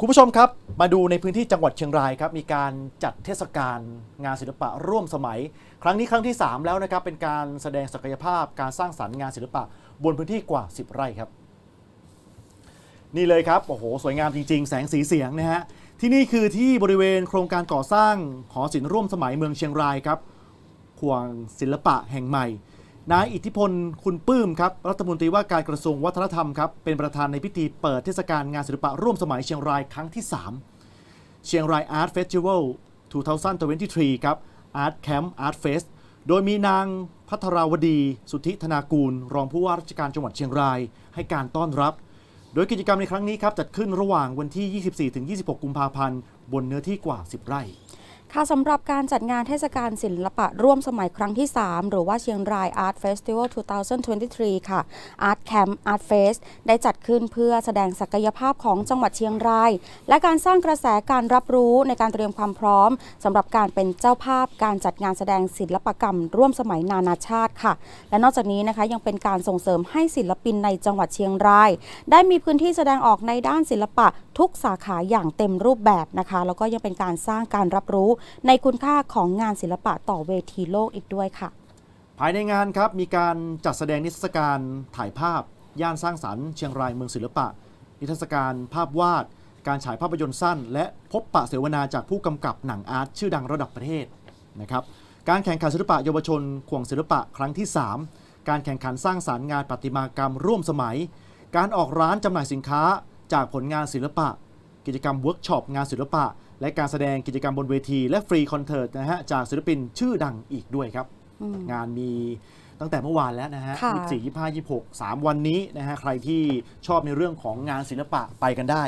คุณผู้ชมครับ มาดูในพื้นที่จังหวัดเชียงรายครับ มีการจัดเทศกาลงานศิลปะร่วมสมัย ครั้งนี้ครั้งที่ 3 แล้วนะครับ เป็นการแสดงศักยภาพการสร้างสรรค์งานศิลปะ บนพื้นที่กว่า 10 ไร่ครับ นี่เลยครับ โอ้โห สวยงามจริง ๆ แสงสีเสียงนะฮะ ที่นี่คือที่บริเวณโครงการก่อสร้างหอศิลป์ร่วมสมัยเมืองเชียงรายครับควงศิลปะแห่งใหม่ นายอิทธิพลคุณปื้มครับรัฐมนตรีว่าการกระทรวงวัฒนธรรมครับเป็นประธานในพิธีเปิดเทศกาลงานศิลปะร่วมสมัยเชียงรายครั้งที่ 3 เชียงราย Art Festival 2023 ครับ Art Camp Art Fest โดยมีนางพัทราวดี สุทธิธนากูล รองผู้ว่าราชการจังหวัดเชียงราย ให้การต้อนรับ โดยกิจกรรมในครั้งนี้ครับจัดขึ้นระหว่างวันที่ 24-26 กุมภาพันธ์ บนเนื้อที่กว่า 10 ไร่ ค่ะสำหรับการจัดงานเทศกาลศิลปะร่วมสมัยครั้งที่ 3 หรือว่าเชียงราย Art Festival 2023 ค่ะ Art Camp Art Fest ได้จัดขึ้นเพื่อแสดงศักยภาพของจังหวัดเชียงราย และการสร้างกระแสการรับรู้ในการเตรียมความพร้อมสำหรับการเป็นเจ้าภาพการจัดงานแสดงศิลปกรรม ร่วมสมัยนานาชาติค่ะ และนอกจากนี้นะคะยังเป็นการส่งเสริมให้ศิลปินในจังหวัดเชียงราย ได้มีพื้นที่แสดงออกในด้านศิลปะทุกสาขาอย่างเต็มรูปแบบนะคะ แล้วก็ยังเป็นการสร้างการรับรู้ในคุณค่าของงานศิลปะต่อเวทีโลกอีกด้วยค่ะ ภายในงานครับมีการจัดแสดงนิทรรศการถ่ายภาพ ย่านสร้างสรรค์เชียงรายเมืองศิลปะ นิทรรศการภาพวาด การฉายภาพยนตร์สั้น และพบปะเสวนาจากผู้กำกับหนังอาร์ตชื่อดังระดับประเทศนะครับการแข่งขันศิลปะเยาวชนข่วงศิลปะครั้งที่ 3 การแข่งขันสร้างสารรค์งานประติมากรรมร่วมสมัย การออกร้านจำหน่ายสินค้าจากผลงานศิลปะ กิจกรรมเวิร์กช็อปงานศิลปะ และการแสดงกิจกรรมบนเวที และฟรีคอนเสิร์ตนะฮะจากศิลปินชื่อดังอีกด้วยครับ อืม งานมีตั้งแต่เมื่อวานแล้วนะฮะค่ะ 24 25 26 3 วันนี้นะฮะใครที่ชอบในเรื่องของงานศิลปะไปกันได้